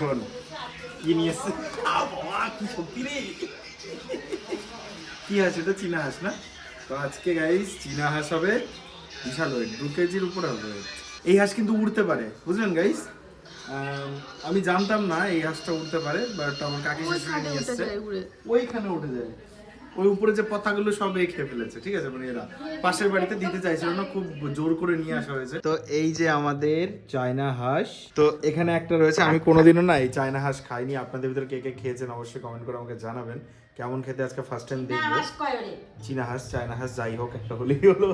দেখুন কি নিয়ে এসছে বাবা, কি সত্যি রে কি হাঁস এটা চীনা হাঁস না তো আজকে গাইস চীনা হাঁস হবে বিশাল ওয়েট দু কেজির উপরে হবে। এই হাঁস কিন্তু উড়তে পারে বুঝলেন গাইস আমি জানতাম না এই হাঁসটা উড়তে পারে বাট আমার কাকি নিয়ে এসছে ওইখানে উঠে যায় ওই উপরে যে পাতাগুলো সব এই খেয়ে ফেলেছে ঠিক আছে? মানে এরা পাশের বাড়িতে দিতে চাইছিল না খুব জোর করে নিয়ে আসা হয়েছে। তো এই যে আমাদের চায়না হাঁস তো এখানে একটা রয়েছে আমি কোনোদিনও না এই চায়না হাঁস খাইনি আপনাদের ভিতরে কে কে খেয়েছেন অবশ্যই কমেন্ট করে আমাকে জানাবেন। কেমন খেতে আজকে ফার্স্ট টাইম দেখব? চীনা হাঁস চায়না হাঁস যাই হোক একটা হলেই হলো।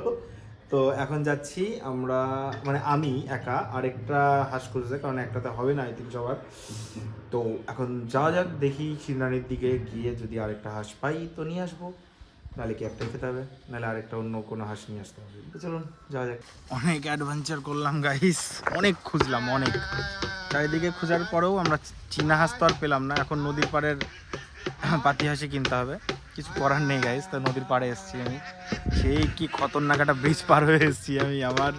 তো এখন যাচ্ছি আমরা মানে আমি একা, আরেকটা হাঁস খুঁজতে, কারণ একটাতে হবে না আই থিঙ্ক সবার তো এখন যাওয়া যাক, দেখি সিনারির দিকে গিয়ে যদি আরেকটা হাঁস পাই তো নিয়ে আসব। নাহলে কি একটাই খেতে হবে? নাহলে আরেকটা অন্য কোনো হাঁস নিয়ে আসতে হবে। চলুন, যাওয়া যাক। অনেক অ্যাডভেঞ্চার করলাম গাইস অনেক খুঁজলাম, অনেক। চারিদিকে খোঁজার পরেও আমরা চীনা হাঁস তো আর পেলাম না। এখন নদীর পাড়ের পাতি হাঁসি কিনতে হবে। কিছু করার নেই গাইস তো নদীর পাড়ে এসেছি আমি। সেই কি খতরনাক একটা ব্রিজ পার হয়ে এসেছি আমি আমার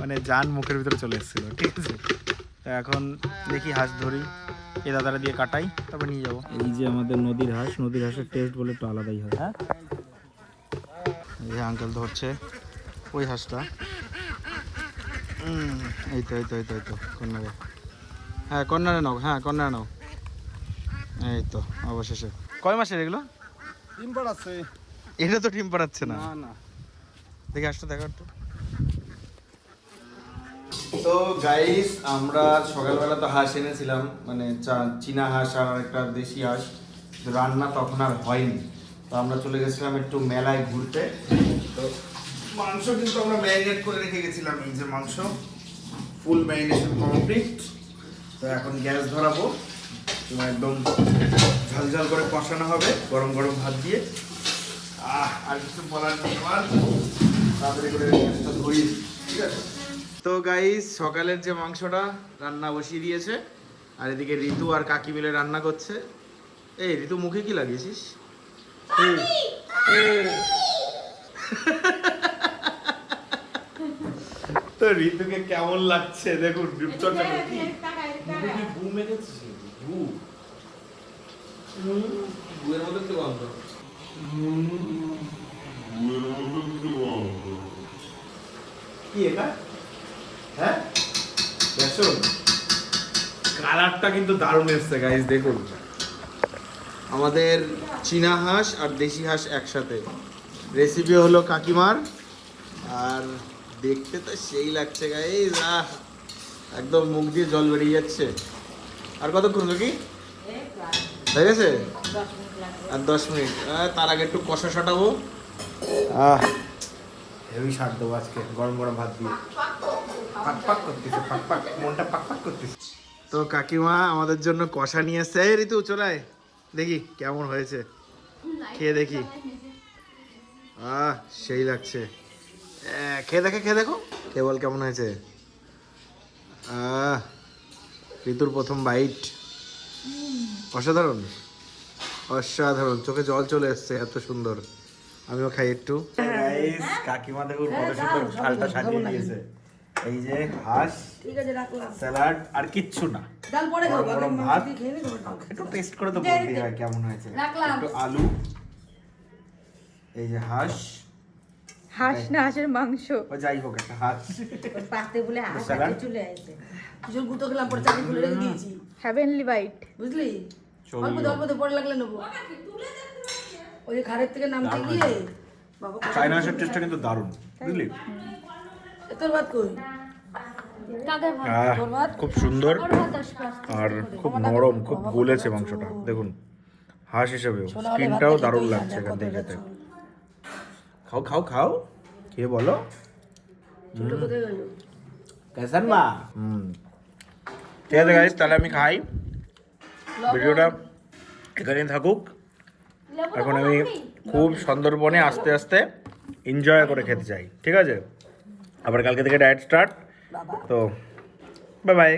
মানে যান মুখের ভিতরে চলে এসেছিল ঠিক আছে? তো এখন দেখি হাঁস ধরি এই দাদারা দিয়ে কাটাই তারপর নিয়ে যাব। এই যে আমাদের নদীর হাঁস নদীর হাঁসের টেস্ট বলে একটু আলাদাই হয়। হ্যাঁ? এই যে আঙ্কেল ধরছে ওই হাঁসটা। এই তো এই তো এই তো এই তো কর্নারে হ্যাঁ কর্নারে নাও হ্যাঁ কর্নারে নাও। এই তো অবশেষে। কয় মাসের এগুলো? ডিম পাড়াচ্ছে এটা তো ডিম পাড়াচ্ছে না? না না। দেখি আসতে দেখা একটু। তো গাইস আমরা সকালবেলা তো হাঁস এনেছিলাম মানে চা- চীনা হাঁস আর একটা দেশি হাঁস। রান্না তখন আর হয়নি। তো আমরা চলে গেছিলাম একটু মেলায় ঘুরতে। তো মাংস কিন্তু আমরা ম্যারিনেট করে রেখে গেছিলাম এই যে মাংস। ফুল ম্যারিনেশন কমপ্লিট তো এখন গ্যাস ধরাবো। একদম ঝালঝাল করে কষানো হবে গরম গরম ভাত দিয়ে। আহ আর কিছু বলার নেই আমার। তাড়াতাড়ি করে দিই, ঠিক আছে? তো গাইস সকালের যে মাংসটা রান্না বসিয়ে দিয়েছে আর এদিকে ঋতু আর কাকি মিলে রান্না করছে। এই ঋতু মুখে কি লাগিয়েছিস। তো ঋতুকে কেমন লাগছে? দেখুন হ্যাঁ? বেসন? কালারটা কিন্তু দারুণ এসছে গাইস দেখুন। আমাদের চীনা হাঁস আর দেশি হাঁস একসাথে। রেসিপি হলো কাকিমার, আর দেখতে তো সেই লাগছে গাইস আহ! একদম মুখ দিয়ে জল বেরিয়ে যাচ্ছে। আর কতক্ষণ কি হয়ে গেছে? আর দশ মিনিট। তার আগে একটু কষা সাটাবো। হেভি সার দেবো আজকে গরম গরম ভাত দিয়ে। পাক পাক করতেছে পাক পাক মনটা পাক পাক করতেছে। তো কাকিমা আমাদের জন্য কষা নিয়ে এসছে। এই ঋতু চলায় দেখি কেমন হয়েছে। খেয়ে দেখি। আহ সেই লাগছে। খেয়ে দেখে খেয়ে দেখো। খেয়ে বল কেমন হয়েছে? আহ ঋতুর প্রথম বাইট। অসাধারণ। অসাধারণ। চোখে জল চলে এসছে এত সুন্দর। আমিও খাই একটু। কাকিমা দেখুন কত সুন্দর থালটা সাজিয়ে দিয়েছে। এই যে হাঁস ঠিক আছে রাখলাম। স্যালাড আর কিচ্ছু না। ডাল পরে গরম খাব ভাত। মাছ খেয়ে নিই একটু টেস্ট করে তো বলতেই হয় কেমন হয়েছে। একটু আলু এই যে হাঁস হাঁস না হাঁসের মাংস। ও যাই হোক একটা হাঁস। পাতে বলে? কাছে চলে আসে। গুঁতো খেলাম পরে চাকরি খুলে রেখে দিয়েছি। হ্যাভেনলি বাইট বুঝলি? অল্প অল্প পরে লাগলে নেব। ওই ঘাড়ের থেকে নামতে গিয়ে বাবা কত- হাঁসের টেস্টটা কিন্তু দারুণ বুঝলি? এ তোর ভাত কই? খুব সুন্দর আর খুব নরম খুব গলেছে মাংসটা। দেখুন হাঁস হিসেবেও স্কিনটাও দারুণ লাগছে এখান থেকে খেতে। খাও খাও খাও। খেয়ে বলো। কেসান মা। হুম। ঠিক আছে গাইস তাহলে আমি খাই। ভিডিওটা এখানেই থাকুক। এখন আমি খুব সুন্দরবনে আস্তে আস্তে এনজয় করে খেতে চাই। ঠিক আছে? আবার কালকে থেকে ডায়েট স্টার্ট তো বাই বাই